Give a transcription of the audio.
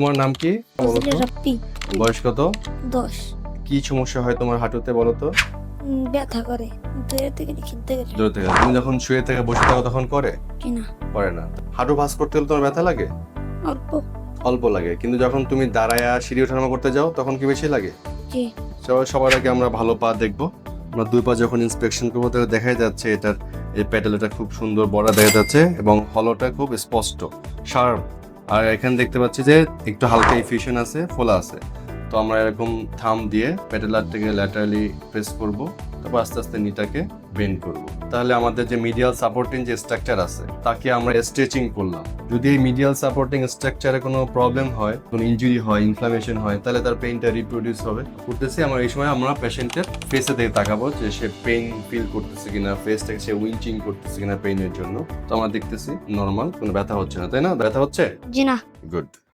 তোমার নাম কি? বলো তো? বয়স কত? দশ। কি সমস্যা হয় তোমার হাঁটুতে বলো তো? ব্যথা করে। দূরে থেকে খেলতে গেলে জোর থেকে। তুমি যখন শুয়ে থেকে বসে থাকো তখন করে? কিনা। করে না। হাঁটু ভাঁজ করতে হলে তোমার ব্যথা লাগে? অল্প। অল্প লাগে। কিন্তু যখন তুমি দাঁড়ায়া সিঁড়ি ওঠানামা করতে যাও তখন কি বেশি লাগে? জি। সবার আগে আমরা ভালো পা দেখব। আমরা দুই পা যখন ইন্সপেকশন করব তাহলে দেখাই যাচ্ছে এটার এই প্যাডেলটা খুব সুন্দর বড় দেখা যাচ্ছে এবং হলোটা খুব স্পষ্ট শার্প। আর এখানে দেখতে পাচ্ছি যে একটু হালকা ইফিউশন আছে, ফোলা আছে। তো আমরা এরকম থাম দিয়ে প্যাডেলারটাকে ল্যাটারালি প্রেস করব। তারপর আস্তে আস্তে নিটাকে বেন্ড করব। তাহলে আমাদের যে মিডিয়াল সাপোর্টিং যে স্ট্রাকচার আছে তাকে আমরা স্ট্রেচিং করলাম। যদি এই মিডিয়াল সাপোর্টিং স্ট্রাকচারে কোনো প্রবলেম হয় কোনো ইনজুরি হয় ইনফ্লামেশন হয় তাহলে তার পেইনটা রিপ্রোডিউস হবে। করতেছি আমরা এই সময় আমরা পেশেন্টের ফেসে দিকে তাকাবো যে সে পেইন ফিল করতেছে কিনা ফেসটাকে সে উইঞ্চিং করতেছে কিনা পেইনের জন্য। তো আমরা দেখতেছি নর্মাল কোনো ব্যথা হচ্ছে না তাই না? ব্যথা হচ্ছে? জি না। গুড